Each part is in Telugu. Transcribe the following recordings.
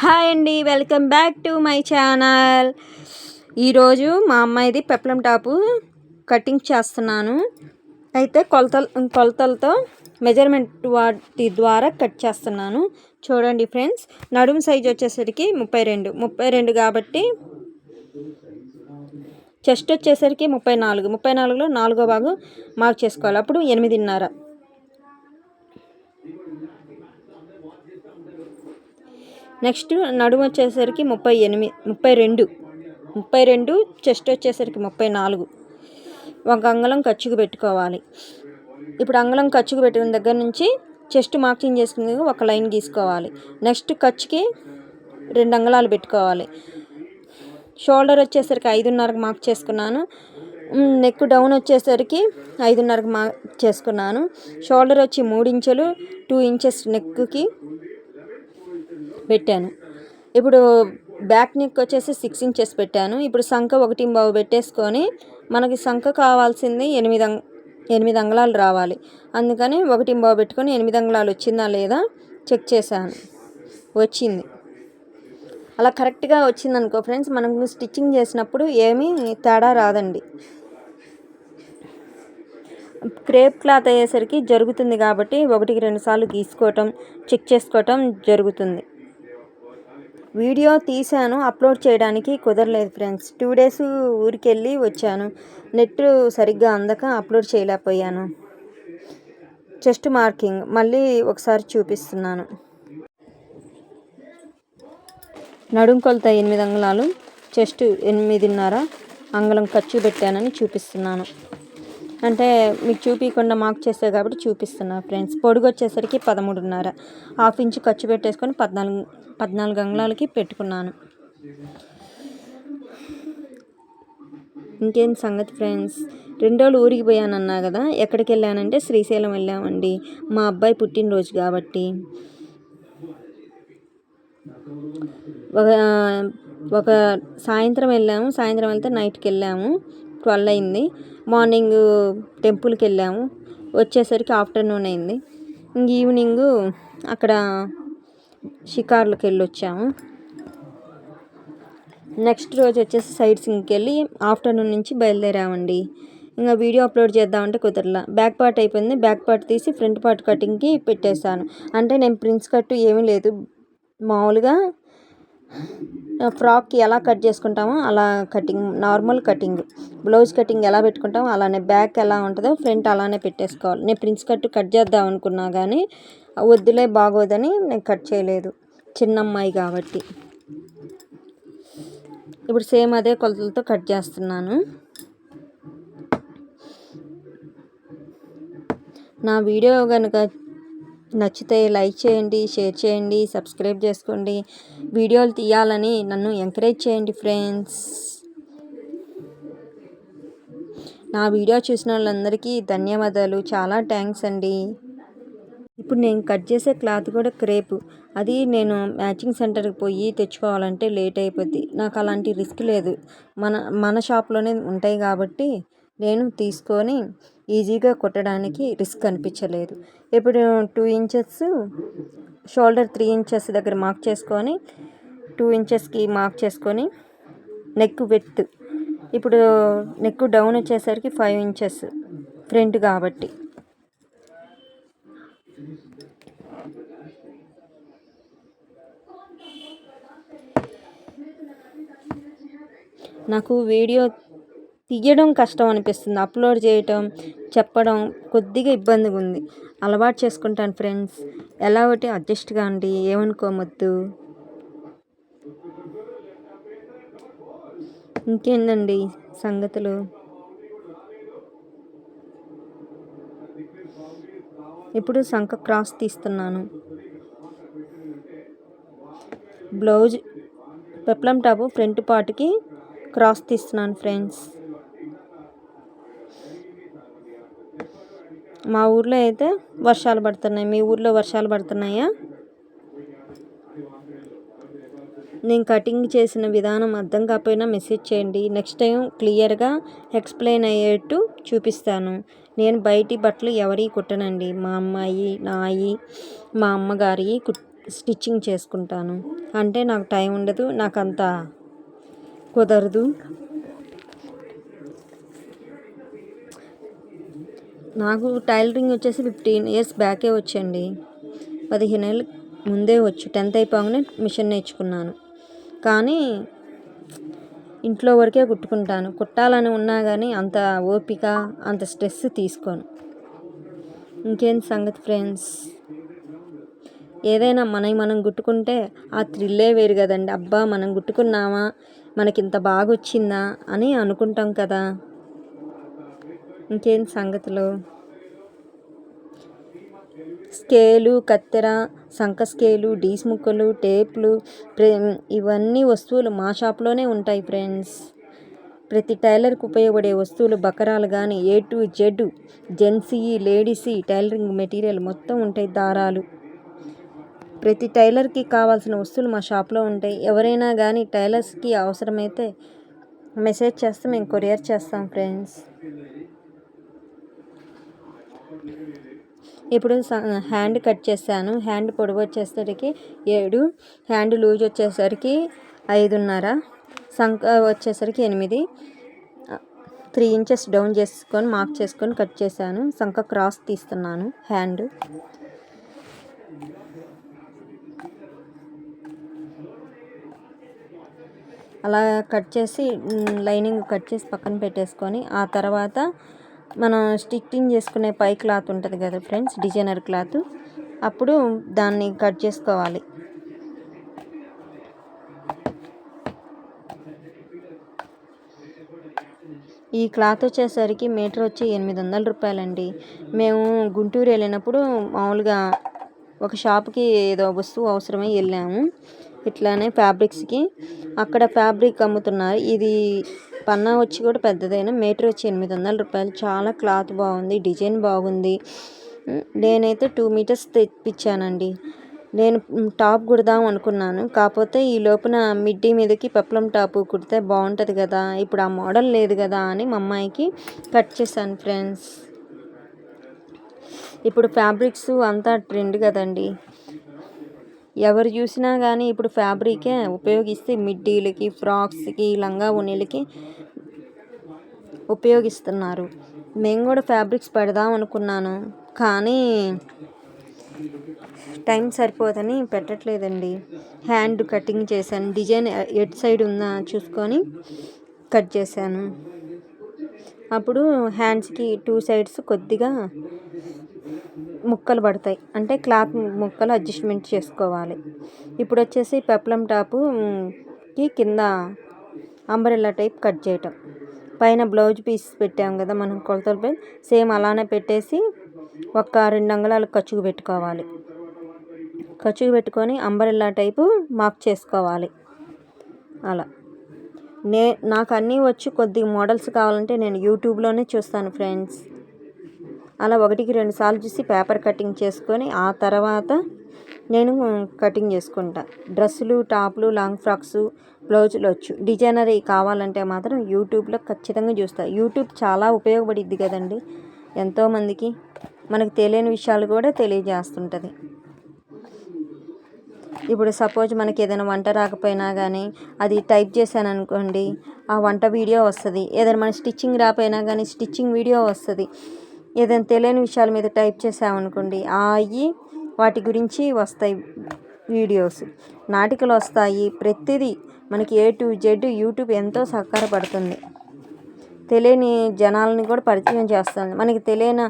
హాయ్ అండి welcome back to my channel. ఈరోజు మా అమ్మాయిది పెప్లం టాపు కటింగ్ చేస్తున్నాను. అయితే కొలతలు కొలతలతో మెజర్మెంట్ వాటి ద్వారా కట్ చేస్తున్నాను. చూడండి ఫ్రెండ్స్ నడుము సైజ్ వచ్చేసరికి ముప్పై రెండు. ముప్పై రెండు కాబట్టి చెస్ట్ వచ్చేసరికి ముప్పై నాలుగు. ముప్పై నాలుగులో నాలుగో భాగం మార్క్ చేసుకోవాలి. అప్పుడు ఎనిమిదిన్నర. నెక్స్ట్ నడుము వచ్చేసరికి ముప్పై ఎనిమిది ముప్పై రెండు. ముప్పై రెండు చెస్ట్ వచ్చేసరికి ముప్పై నాలుగు. ఒక అంగళం ఖర్చుకు పెట్టుకోవాలి. ఇప్పుడు అంగళం ఖర్చుకు పెట్టిన దగ్గర నుంచి చెస్ట్ మార్కింగ్ చేసుకుని ఒక లైన్ గీసుకోవాలి. నెక్స్ట్ ఖర్చుకి రెండు అంగళాలు పెట్టుకోవాలి. షోల్డర్ వచ్చేసరికి ఐదున్నరకు మార్క్ చేసుకున్నాను. నెక్ డౌన్ వచ్చేసరికి ఐదున్నరకు మార్క్ చేసుకున్నాను. షోల్డర్ వచ్చి మూడు ఇంచులు టూ ఇంచెస్ నెక్కి పెట్టాను. ఇప్పుడు బ్యాక్ నెక్ వచ్చేసి సిక్స్ ఇంచెస్ పెట్టాను. ఇప్పుడు సంఖ ఒకటి బావు పెట్టేసుకొని మనకి సంఖ కావాల్సింది ఎనిమిది ఎనిమిది అంగళాలు రావాలి. అందుకని ఒకటి బావు పెట్టుకొని ఎనిమిది అంగళాలు వచ్చిందా లేదా చెక్ చేశాను. వచ్చింది. అలా కరెక్ట్గా వచ్చిందనుకో ఫ్రెండ్స్ మనం స్టిచ్చింగ్ చేసినప్పుడు ఏమీ తేడా రాదండి. క్రేప్ క్లాత్ అయ్యేసరికి జరుగుతుంది కాబట్టి ఒకటికి రెండుసార్లు గీసుకోవటం చెక్ చేసుకోవటం జరుగుతుంది. వీడియో తీశాను అప్లోడ్ చేయడానికి కుదరలేదు ఫ్రెండ్స్. టూ డేస్ ఊరికెళ్ళి వచ్చాను. నెట్ సరిగ్గా అందక అప్లోడ్ చేయలేకపోయాను. Chest marking. మళ్ళీ ఒకసారి చూపిస్తున్నాను. నడుం కొలత ఎనిమిది అంగుళాలు చెస్ట్ ఎనిమిదిన్నర అంగుళం ఖర్చు పెట్టానని చూపిస్తున్నాను. అంటే మీకు చూపించకుండా మార్క్ చేస్తారు కాబట్టి చూపిస్తున్నా ఫ్రెండ్స్ పొడుగు వచ్చేసరికి పదమూడున్నర. హాఫ్ ఇంచ్ ఖర్చు పెట్టేసుకొని పద్నాలుగు పద్నాలుగు అంగుళాలకి పెట్టుకున్నాను. ఇంకేం సంగతి ఫ్రెండ్స్ రెండు రోజులు ఊరికి పోయానన్నా కదా ఎక్కడికి వెళ్ళానంటే శ్రీశైలం వెళ్ళామండి. మా అబ్బాయి పుట్టినరోజు కాబట్టి. ఒక ఒక సాయంత్రం వెళ్ళాము సాయంత్రం వెళ్తే నైట్కి వెళ్ళాము. ట్వెల్వ్ అయింది. మార్నింగ్ టెంపుల్కి వెళ్ళాము. వచ్చేసరికి ఆఫ్టర్నూన్ అయింది. ఇంక ఈవినింగ్ అక్కడ షికార్లకు వెళ్ళి వచ్చాము నెక్స్ట్ రోజు వచ్చేసి సైట్ సింగ్కి వెళ్ళి ఆఫ్టర్నూన్ నుంచి బయలుదేరామండి. ఇంకా వీడియో అప్లోడ్ చేద్దామంటే కుదరలా. బ్యాక్ పార్ట్ అయిపోయింది. బ్యాక్ పార్ట్ తీసి ఫ్రంట్ పార్ట్ కటింగ్కి పెట్టేశాను. అంటే నేను ప్రిన్స్ కట్టు ఏమీ లేదు. మామూలుగా ఫ్రాక్కి ఎలా కట్ చేసుకుంటామో అలా cutting normal cutting. Blouse cutting ఎలా పెట్టుకుంటామో అలానే బ్యాక్ ఎలా ఉంటుందో ఫ్రంట్ అలానే పెట్టేసుకోవాలి. నేను ప్రిన్స్ కట్ కట్ చేద్దాం అనుకున్నా కానీ వద్దులే బాగోదని నేను కట్ చేయలేదు. చిన్న అమ్మాయి కాబట్టి. ఇప్పుడు సేమ్ అదే కొలతలతో కట్ చేస్తున్నాను. నా వీడియో కనుక నచ్చితే లైక్ చేయండి షేర్ చేయండి సబ్స్క్రైబ్ చేసుకోండి. వీడియోలు తీయాలని నన్ను ఎంకరేజ్ చేయండి ఫ్రెండ్స్. నా వీడియో చూసిన వాళ్ళందరికీ ధన్యవాదాలు. చాలా థ్యాంక్స్ అండి. ఇప్పుడు నేను కట్ చేసే క్లాత్ కూడా క్రేపు. అది నేను మ్యాచింగ్ సెంటర్కి పోయి తెచ్చుకోవాలంటే లేట్ అయిపోద్ది. నాకు అలాంటి రిస్క్ లేదు. మన మన షాప్లోనే ఉంటాయి కాబట్టి నేను తీసుకొని ఈజీగా కుట్టడానికి రిస్క్ అనిపించలేదు. ఇప్పుడు two inches shoulder three inches దగ్గర మార్క్ చేసుకొని టూ ఇంచెస్కి మార్క్ చేసుకొని నెక్ విత్ ఇప్పుడు నెక్ డౌన్ వచ్చేసరికి ఫైవ్ ఇంచెస్ ఫ్రంట్ కాబట్టి. నాకు వీడియో తీయడం కష్టం అనిపిస్తుంది అప్లోడ్ చేయటం చెప్పడం కొద్దిగా ఇబ్బందిగా ఉంది అలవాటు చేసుకుంటాను ఫ్రెండ్స్. ఎలా ఒకటి అడ్జస్ట్ కాండి ఏమనుకోమొద్దు ఇంకేందండి సంగతులు? ఇప్పుడు సంఖ క్రాస్ తీస్తున్నాను. బ్లౌజ్ పెప్లం టాపు ఫ్రంట్ పార్ట్కి క్రాస్ తీస్తున్నాను ఫ్రెండ్స్. మా ఊర్లో అయితే వర్షాలు పడుతున్నాయి. మీ ఊర్లో వర్షాలు పడుతున్నాయా? నేను కటింగ్ చేసిన విధానం అర్థం కాకపోయినా మెసేజ్ చేయండి. నెక్స్ట్ టైం క్లియర్గా ఎక్స్ప్లెయిన్ అయ్యేట్టు చూపిస్తాను. నేను బయటి బట్టలు ఎవరి కుట్టనండి. మా అమ్మాయి నాయి మా అమ్మగారి స్టిచ్చింగ్ చేసుకుంటాను. అంటే నాకు టైం ఉండదు నాకు అంత కుదరదు. నాకు టైలరింగ్ వచ్చేసి ఫిఫ్టీన్ ఇయర్స్ బ్యాకే వచ్చండి. పదిహేను ఏళ్ళు ముందే వచ్చు. టెన్త్ అయిపోగానే మిషన్ నేర్చుకున్నాను. కానీ ఇంట్లో వరకే కుట్టుకుంటాను. కుట్టాలని ఉన్నా కానీ అంత ఓపిక అంత స్ట్రెస్ తీసుకోను. ఇంకేం సంగతి ఫ్రెండ్స్? ఏదైనా మనవి మనం గుట్టుకుంటే ఆ థ్రిల్లే వేరు కదండి. అబ్బా మనం గుట్టుకున్నామా మనకి ఇంత బాగా వచ్చిందా అని అనుకుంటాం కదా. ఇంకేం సంగతులు? స్కేలు కత్తెర సంక స్కేలు డీస్ ముక్కలు టేప్లు ఇవన్నీ వస్తువులు మా షాప్లోనే ఉంటాయి ఫ్రెండ్స్. ప్రతి టైలర్కి ఉపయోగపడే వస్తువులు బకరాలు కానీ ఏ టు జెడ్ జెంట్సీ లేడీసీ టైలరింగ్ మెటీరియల్ మొత్తం ఉంటాయి దారాలు. ప్రతి టైలర్కి కావాల్సిన వస్తువులు మా షాప్లో ఉంటాయి. ఎవరైనా కానీ టైలర్స్కి అవసరమైతే మెసేజ్ చేస్తే మేము కొరియర్ చేస్తాం ఫ్రెండ్స్. ఇప్పుడు హ్యాండ్ కట్ చేశాను. హ్యాండ్ పొడవు వచ్చేసరికి ఏడు. హ్యాండ్ లూజ్ వచ్చేసరికి ఐదున్నర. సంక వచ్చేసరికి ఎనిమిది. త్రీ ఇంచెస్ డౌన్ చేసుకొని మార్క్ చేసుకొని కట్ చేశాను. సంక క్రాస్ తీస్తున్నాను హ్యాండ్. అలా కట్ చేసి లైనింగ్ కట్ చేసి పక్కన పెట్టేసుకొని ఆ తర్వాత మనం స్టిచ్చింగ్ చేసుకునే పై క్లాత్ ఉంటుంది కదా ఫ్రెండ్స్ డిజైనర్ క్లాత్. అప్పుడు దాన్ని కట్ చేసుకోవాలి. ఈ క్లాత్ వచ్చేసరికి మీటర్ వచ్చి ఎనిమిది వందల రూపాయలండి. మేము గుంటూరు వెళ్ళినప్పుడు మామూలుగా ఒక షాప్కి ఏదో వస్తువు అవసరమై వెళ్ళాము. ఇట్లానే ఫ్యాబ్రిక్స్కి. అక్కడ ఫ్యాబ్రిక్ అమ్ముతున్నారు. ఇది పన్నా వచ్చి కూడా పెద్దదైన మీటర్ వచ్చి ఎనిమిది వందల రూపాయలు. చాలా క్లాత్ బాగుంది డిజైన్ బాగుంది. నేనైతే టూ మీటర్స్ తెప్పించానండి. నేను టాప్ కుడదాం అనుకున్నాను. కాకపోతే ఈ లోపున మిడ్డీ మీదకి పెప్లం టాప్ కుడితే బాగుంటుంది కదా ఇప్పుడు ఆ మోడల్ లేదు కదా అని మా అమ్మాయికి కట్ చేశాను ఫ్రెండ్స్. ఇప్పుడు ఫ్యాబ్రిక్స్ అంతా ట్రెండ్ కదండి. ఎవరు చూసినా కానీ ఇప్పుడు ఫ్యాబ్రికే ఉపయోగిస్తే మిడ్డీలకి ఫ్రాక్స్కి లంగా ఉనీలకి ఉపయోగిస్తున్నారు. మేము కూడా ఫ్యాబ్రిక్స్ పెడదాం అనుకున్నాను. కానీ టైం సరిపోదని పెట్టట్లేదండి. హ్యాండ్ కటింగ్ చేశాను. డిజైన్ ఎట్ సైడ్ ఉందా చూసుకొని కట్ చేశాను. అప్పుడు హ్యాండ్స్కి టూ సైడ్స్ కొద్దిగా ముక్కలు పడతాయి. అంటే క్లాత్ ముక్కలు అడ్జస్ట్మెంట్ చేసుకోవాలి. ఇప్పుడు వచ్చేసి పెప్లం టాపుకి కింద అంబ్రెల్లా టైప్ కట్ చేయటం. పైన బ్లౌజ్ పీస్ పెట్టాం కదా మనం కొలతలపై సేమ్ అలానే పెట్టేసి ఒక రెండు అంగుళాలు ఖర్చుకు పెట్టుకోవాలి. ఖర్చుకు పెట్టుకొని అంబరెల్లా టైపు మార్క్ చేసుకోవాలి. అలా. నే నాకు అన్నీ వచ్చి కొద్దిగా మోడల్స్ కావాలంటే నేను యూట్యూబ్లోనే చూస్తాను ఫ్రెండ్స్. అలా ఒకటికి రెండు సార్లు చూసి పేపర్ కటింగ్ చేసుకొని ఆ తర్వాత నేను కటింగ్ చేసుకుంటా. డ్రెస్సులు టాప్లు లాంగ్ ఫ్రాక్స్ బ్లౌజులు వచ్చు. డిజైనర్ కావాలంటే మాత్రం యూట్యూబ్లో ఖచ్చితంగా చూస్తా. యూట్యూబ్ చాలా ఉపయోగపడిద్ది కదండి. ఎంతోమందికి మనకు తెలియని విషయాలు కూడా తెలియజేస్తుంటుంది. ఇప్పుడు సపోజ్ మనకి ఏదైనా వంట రాకపోయినా కానీ అది టైప్ చేశాను అనుకోండి ఆ వంట వీడియో వస్తుంది. ఏదైనా మన స్టిచ్చింగ్ రాకపోయినా కానీ స్టిచ్చింగ్ వీడియో వస్తుంది. ఏదైనా తెలియని విషయాల మీద టైప్ చేసామనుకోండి అవి వాటి గురించి వస్తాయి వీడియోస్. నాటికలు వస్తాయి. ప్రతిదీ మనకి ఏ టు జెడ్ యూట్యూబ్ ఎంతో సహకారపడుతుంది. తెలియని జనాలని కూడా పరిచయం చేస్తుంది. మనకి తెలియని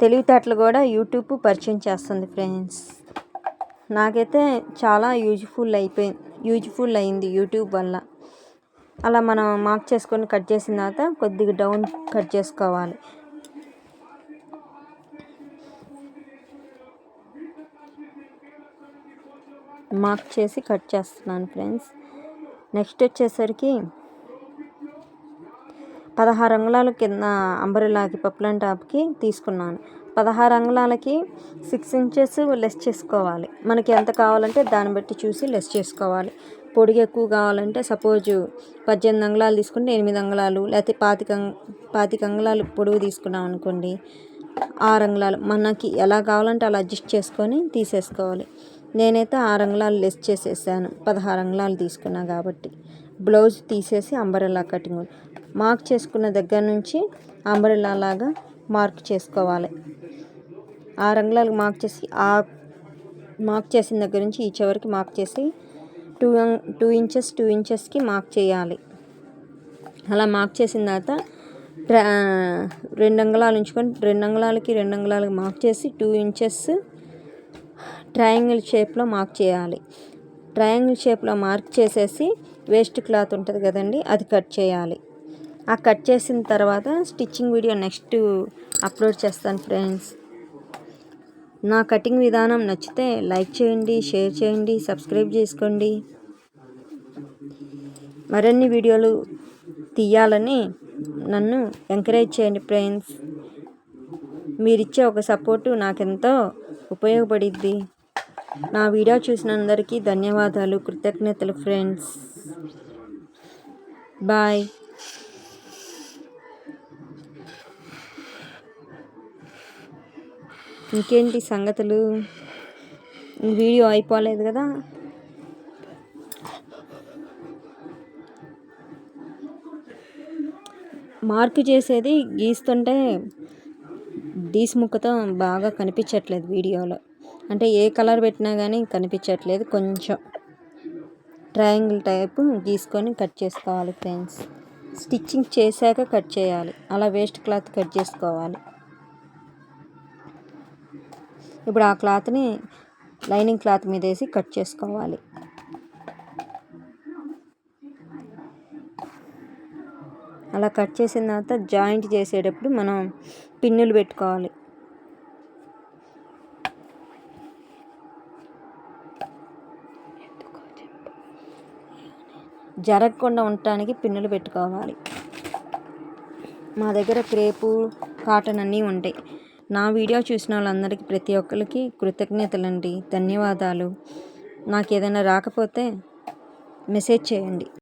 తెలివితేటలు కూడా యూట్యూబ్ పరిచయం చేస్తుంది ఫ్రెండ్స్ నాకైతే చాలా యూజ్ఫుల్ అయిపోయింది యూజ్ఫుల్ అయింది యూట్యూబ్ వల్ల. అలా మనం మార్క్ చేసుకొని కట్ చేసిన తర్వాత కొద్దిగా డౌన్ కట్ చేసుకోవాలి. మార్క్ చేసి కట్ చేస్తున్నాను ఫ్రెండ్స్. నెక్స్ట్ వచ్చేసరికి పదహారు అంగుళాల కింద అంబరిలాకి పప్పులం టాప్కి తీసుకున్నాను. పదహారు అంగుళాలకి సిక్స్ ఇంచెస్ లెస్ చేసుకోవాలి. మనకి ఎంత కావాలంటే దాన్ని బట్టి చూసి లెస్ చేసుకోవాలి. పొడిగి ఎక్కువ కావాలంటే సపోజు పద్దెనిమిది అంగుళాలు తీసుకుంటే ఎనిమిది అంగుళాలు లేకపోతే పాతిక పాతిక అంగుళాలు పొడుగు తీసుకున్నాం అనుకోండి ఆరు అంగుళాలు. మనకి ఎలా కావాలంటే అలా అడ్జస్ట్ చేసుకొని తీసేసుకోవాలి. నేనైతే ఆరు అంగుళాలు లెస్ చేసేసాను. పదహారు అంగుళాలు తీసుకున్నా కాబట్టి. బ్లౌజ్ తీసేసి అంబరెల్లా కటింగ్ మార్క్ చేసుకున్న దగ్గర నుంచి అంబరెల్లా లాగా మార్క్ చేసుకోవాలి. ఆరు అంగుళాలు మార్క్ చేసి ఆ మార్క్ చేసిన దగ్గర నుంచి ఈ చివరికి మార్క్ చేసి టూ టూ ఇంచెస్ టూ ఇంచెస్కి మార్క్ చేయాలి. అలా మార్క్ చేసిన తర్వాత రెండు అంగుళాలు ఉంచుకొని రెండు అంగుళాలకి రెండు అంగుళాలకి మార్క్ చేసి టూ ఇంచెస్ ట్రయాంగిల్ షేప్లో మార్క్ చేయాలి. ట్రయాంగిల్ షేప్లో మార్క్ చేసేసి వేస్ట్ క్లాత్ ఉంటుంది కదండి అది కట్ చేయాలి. ఆ కట్ చేసిన తర్వాత స్టిచ్చింగ్ వీడియో నెక్స్ట్ అప్లోడ్ చేస్తాను ఫ్రెండ్స్. నా కటింగ్ విధానం నచ్చితే లైక్ చేయండి షేర్ చేయండి సబ్స్క్రైబ్ చేసుకోండి. మరిన్ని వీడియోలు తీయాలని నన్ను ఎంకరేజ్ చేయండి ఫ్రెండ్స్. మీరిచ్చే ఒక సపోర్టు నాకెంతో ఉపయోగపడిద్ది. నా వీడియో చూసిన అందరికీ ధన్యవాదాలు. కృతజ్ఞతలు ఫ్రెండ్స్. బాయ్. ఇంకేంటి సంగతులు? వీడియో అయిపోలేదు కదా? మార్కు చేసేది గీస్తుంటే డీస్ ముక్కతో బాగా కనిపించట్లేదు వీడియోలో. అంటే ఏ కలర్ పెట్టినా కానీ కనిపించట్లేదు. కొంచెం ట్రయాంగిల్ టైపు గీసుకొని కట్ చేసుకోవాలి ఫ్రెండ్స్. స్టిచ్చింగ్ చేశాక కట్ చేయాలి. అలా వేస్ట్ క్లాత్ కట్ చేసుకోవాలి. ఇప్పుడు ఆ క్లాత్ని లైనింగ్ క్లాత్ మీద వేసి కట్ చేసుకోవాలి. అలా కట్ చేసిన తర్వాత జాయింట్ చేసేటప్పుడు మనం పిన్నులు పెట్టుకోవాలి. జరగకుండా ఉండటానికి పిన్నులు పెట్టుకోవాలి. మా దగ్గర క్రేపు కాటన్ అన్నీ ఉంటాయి. నా వీడియో చూసిన వాళ్ళందరికీ ప్రతి ఒక్కరికి కృతజ్ఞతలండి. ధన్యవాదాలు. నాకు ఏదైనా రాకపోతే మెసేజ్ చేయండి.